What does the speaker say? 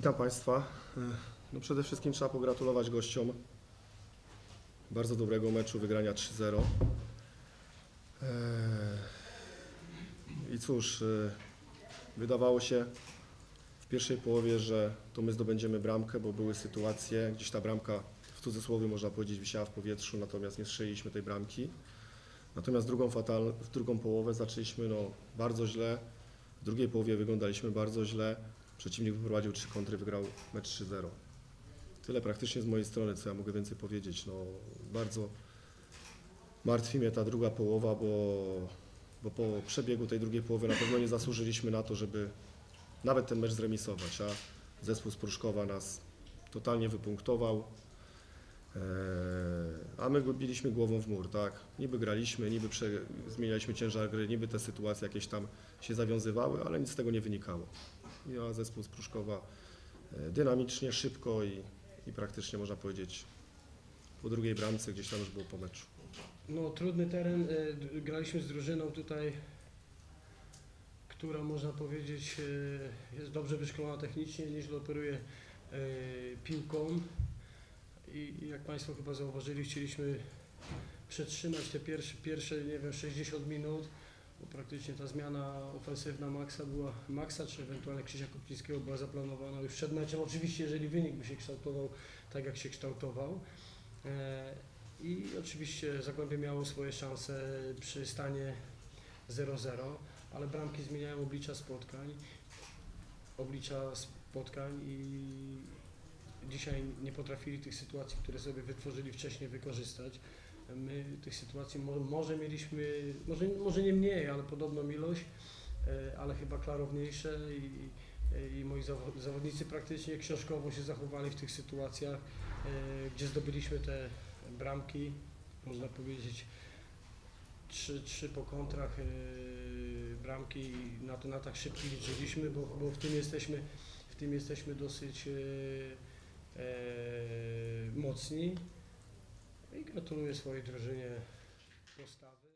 Państwa. E, No przede wszystkim trzeba pogratulować gościom bardzo dobrego meczu, wygrania 3-0. Eee, I cóż, e, wydawało się w pierwszej połowie, że to my zdobędziemy bramkę, bo były sytuacje, gdzieś ta bramka w cudzysłowie można powiedzieć wisiała w powietrzu, natomiast nie strzeliliśmy tej bramki. Natomiast drugą, fatal, drugą połowę zaczęliśmy no, bardzo źle, w drugiej połowie wyglądaliśmy bardzo źle. Przeciwnik wyprowadził trzy kontry, wygrał mecz 3-0. Tyle praktycznie z mojej strony, co ja mogę więcej powiedzieć. No, bardzo martwi mnie ta druga połowa, bo, bo po przebiegu tej drugiej połowy na pewno nie zasłużyliśmy na to, żeby nawet ten mecz zremisować, a zespół z Pruszkowa nas totalnie wypunktował. Eee, A my biliśmy głową w mur, tak? Niby graliśmy, niby zmienialiśmy ciężar gry, niby te sytuacje jakieś tam się zawiązywały, ale nic z tego nie wynikało. I a zespół z Pruszkowa e, dynamicznie, szybko i, i praktycznie można powiedzieć po drugiej bramce gdzieś tam już było po meczu. No trudny teren, d- graliśmy z drużyną tutaj, która można powiedzieć y, jest dobrze wyszkolona technicznie, nieźle operuje piłką i i jak Państwo chyba zauważyli, chcieliśmy przetrzymać te pierwsze, pierwsze nie wiem, 60 minut, bo praktycznie ta zmiana ofensywna Maxa była, Maxa czy ewentualnie Krzysia Koplińskiego była zaplanowana już przed meczem, oczywiście jeżeli wynik by się kształtował tak jak się kształtował. E, i oczywiście Zagłębie miało swoje szanse przy stanie 0-0, ale bramki zmieniają oblicza spotkań, oblicza spotkań i dzisiaj nie potrafili tych sytuacji, które sobie wytworzyli wcześniej wykorzystać. My tych sytuacji mo- może mieliśmy, może, może nie mniej, ale podobną ilość, e, ale chyba klarowniejsze i, i moi zawo- zawodnicy praktycznie książkowo się zachowali w tych sytuacjach, e, gdzie zdobyliśmy te bramki, można powiedzieć trzy, trzy po kontrach yy, bramki i na to na tak szybki liczyliśmy, bo, bo w tym jesteśmy w tym jesteśmy dosyć mocni gratuluję swojej drużynie postawy.